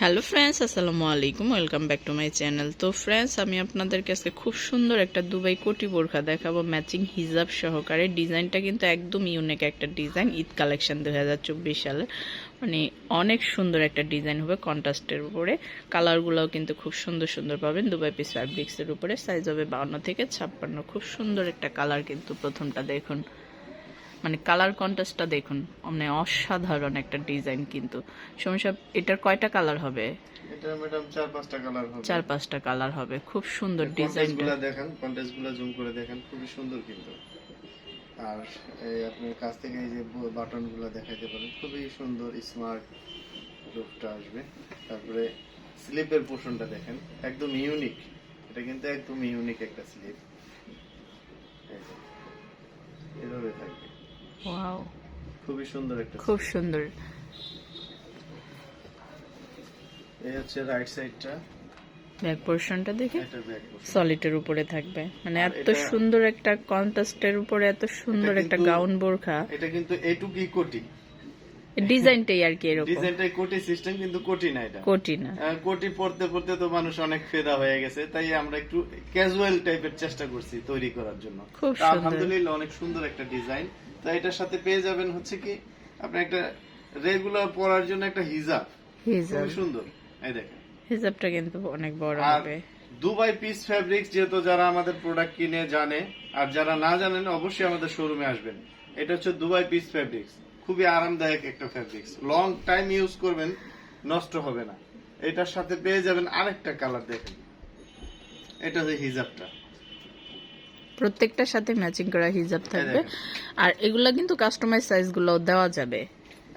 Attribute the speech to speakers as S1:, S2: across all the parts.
S1: Hello friends আসসালামু আলাইকুম welcome back to my channel তো ফ্রেন্ডস আমি আপনাদেরকে আজকে খুব সুন্দর একটা দুবাই কোটি বোরখা দেখাবো। ম্যাচিং হিজাব সহকারে। ডিজাইনটা কিন্তু একদম ইউনিক একটা ডিজাইন ঈদ কালেকশন দু হাজার চব্বিশ সালে। মানে অনেক সুন্দর একটা ডিজাইন হবে কন্ট্রাস্টের উপরে। কালারগুলোও কিন্তু খুব সুন্দর সুন্দর পাবেন দুবাই পিস ফ্যাব্রিক্সের উপরে। সাইজ হবে বাউন্ন থেকে ছাপ্পান্ন। খুব সুন্দর একটা কালার কিন্তু প্রথমটা দেখুন। মানে কালার কন্ট্রাস্টটা দেখুন। মানে অসাধারণ একটা ডিজাইন কিন্তু। সমস্যা এটার কয়টা কালার হবে?
S2: এটা ম্যাডাম চার পাঁচটা কালার হবে।
S1: চার পাঁচটা কালার হবে। খুব সুন্দর ডিজাইনটা
S2: দেখেন কন্টেস্টগুলা জুম করে দেখেন খুবই সুন্দর কিন্তু। আর এই আপনি কাছ থেকে এই যে বাটনগুলা দেখাইতে পারেন খুবই সুন্দর স্মার্ট লুকটা আসবে। তারপরে স্লিপের পোর্শনটা দেখেন একদম ইউনিক এটা কিন্তু একদম ইউনিক একটা স্লিপ
S1: ওয়াও
S2: খুবই সুন্দর একটা
S1: খুব সুন্দর।
S2: এই হচ্ছে রাইট সাইডটা
S1: ব্যাক পোর্শনটা দেখে সলিটের উপরে থাকবে। মানে এত সুন্দর একটা কন্ট্রাস্টের উপরে এত সুন্দর একটা গাউন বোরখা।
S2: এটা কিন্তু এটুকুই কোটি
S1: ডিজাইনটাই আর কি এরকম।
S2: ডিজাইনটাই কোটি সিস্টেম কিন্তু কোটি না এটা।
S1: কোটি না।
S2: কোটি পড়তে পড়তে তো মানুষ অনেক ফেদা হয়ে গেছে তাই আমরা একটু ক্যাজুয়াল টাইপের চেষ্টা করছি তৈরি করার জন্য।
S1: খুব।
S2: আলহামদুলিল্লাহ অনেক সুন্দর একটা ডিজাইন তো এটার সাথে পেয়ে যাবেন হচ্ছে কি আপনি একটা রেগুলার পরার জন্য একটা হিজাব।
S1: হিজাব।
S2: সুন্দর। এই দেখেন।
S1: হিজাবটা কিন্তু অনেক বড়
S2: আর
S1: হবে।
S2: দুবাই পিস ফ্যাব্রিক্স যেহেতু যারা আমাদের প্রোডাক্ট কিনে জানে আর যারা না জানেন অবশ্যই আমাদের শোরুমে আসবেন। এটা হচ্ছে দুবাই পিস ফ্যাব্রিক্স খুবই আরামদায়ক একটা ফ্যাব্রিক্স লং টাইম ইউজ করবেন নষ্ট হবে না। এটার সাথে পেয়ে যাবেন আরেকটা কালার দেখেন। এটা হচ্ছে হিজাবটা।
S1: প্রত্যেকটার সাথে ম্যাচিং করা হিজাব থাকবে। আর এগুলা কিন্তু কাস্টমাইজ সাইজগুলো দেওয়া যাবে।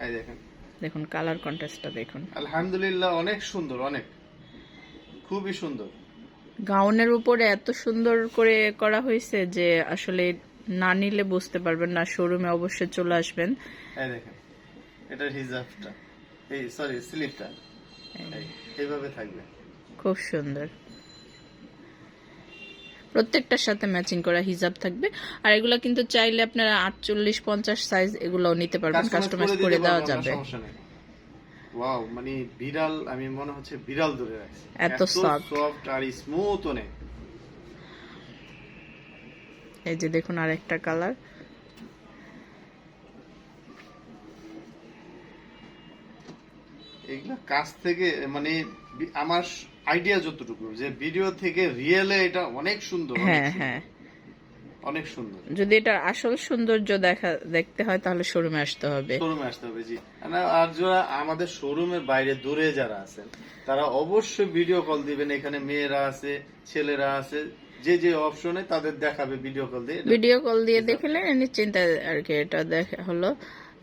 S2: এই দেখেন।
S1: দেখুন কালার কন্ট্রাস্টটা দেখুন।
S2: আলহামদুলিল্লাহ অনেক সুন্দর অনেক। খুবই সুন্দর।
S1: গাউনের উপরে এত সুন্দর করে করা হয়েছে যে আসলে না নিলে বুঝতে পারবেন না শোরুমে অবশ্যই চলে আসবেন।
S2: এই দেখেন এটার হিজাবটা। এই সরি স্লিপটা এইভাবে থাকবে।
S1: খুব সুন্দর। প্রত্যেকটার সাথে ম্যাচিং করা হিজাব থাকবে। আর এগুলা কিন্তু চাইলে আপনারা আটচল্লিশ পঞ্চাশ সাইজ এগুলোও নিতে পারবেন কাস্টমাইজ করে দেওয়া যাবে।
S2: ওয়াও মানে বিড়াল আমি মনে হচ্ছে বিড়াল ধরে রাখছি।
S1: এত
S2: সফট আর স্মুথ অনেক
S1: এই যে দেখুন আরেকটা কালার।
S2: এগুলা কাছ থেকে মানে আমার আইডিয়া যতটুকু যে ভিডিও থেকে রিয়েলে এটা অনেক সুন্দর
S1: হ্যাঁ হ্যাঁ।
S2: অনেক সুন্দর।
S1: যদি এটার আসল সৌন্দর্য দেখা দেখতে হয় তাহলে শোরুমে আসতে হবে।
S2: শোরুমে আসতে হবে জি। আর যারা আমাদের শোরুমের বাইরে দূরে যারা আছেন তারা অবশ্যই ভিডিও কল দিবেন। এখানে মেয়েরা আছে ছেলেরা আছে যে যে অপশনে তাদের দেখাবে ভিডিও কল দিয়ে
S1: ভিডিও কল দিয়ে দেখলে নিশ্চিন্ত আর কি এটা দেখা হলো।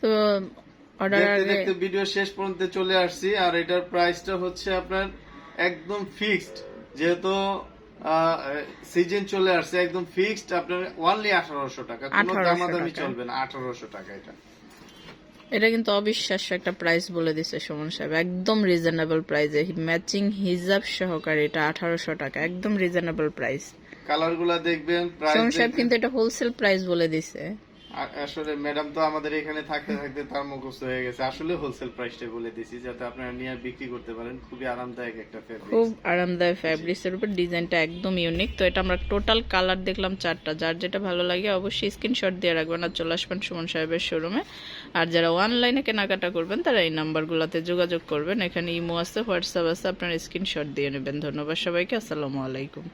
S1: তো অর্ডার
S2: দেখতে দেখতে ভিডিও শেষ পর্যন্ত চলে আসছি আর এটার প্রাইসটা হচ্ছে আপনার একদম ফিক্সড যেহেতু সিজন চলে আসছে একদম ফিক্সড আপনার ওনলি আঠারোশো টাকা। কোনো
S1: 1800
S2: দামাদামি চলবে না আঠারোশো টাকা এটা।
S1: এটা কিন্তু অবিশ্বাস্য একটা প্রাইস বলে দিছে সুমন সাহেব। একদম রিজনেবল প্রাইসে ম্যাচিং হিজাব সহকারে এটা আঠারোশো টাকা। একদম রিজনেবল প্রাইস
S2: কালারগুলা দেখবেন প্রাইস
S1: সাহেব কিন্তু এটা হোলসেল প্রাইস বলে দিছে।
S2: আসলে ম্যাডাম তো আমাদের এখানে থাকতে থাকতে তার মুখস্থ হয়ে গেছে। আসলে হোলসেল প্রাইসটা বলে দিছি যাতে আপনারা নিয়ে বিক্রি করতে পারেন। খুবই আরামদায়ক একটা ফেব্রিক
S1: খুব আরামদায়ক ফ্যাব্রিক্সের উপর ডিজাইনটা একদম ইউনিক তো এটা আমরা টোটাল কালার দেখলাম চারটা। যার যেটা ভালো লাগে অবশ্যই স্ক্রিনশট দিয়ে রাখবেন আর চলে আসবেন সুমন সাহেবের শোরুমে আর যারা অনলাইনে কেনাকাটা করবেন তারা এই নাম্বারগুলোতে যোগাযোগ করবেন। এখানে ইমো আছে হোয়াটসঅ্যাপ আছে আপনার স্ক্রিনশট দিয়ে নেবেন। ধন্যবাদ সবাইকে আসসালামু আলাইকুম।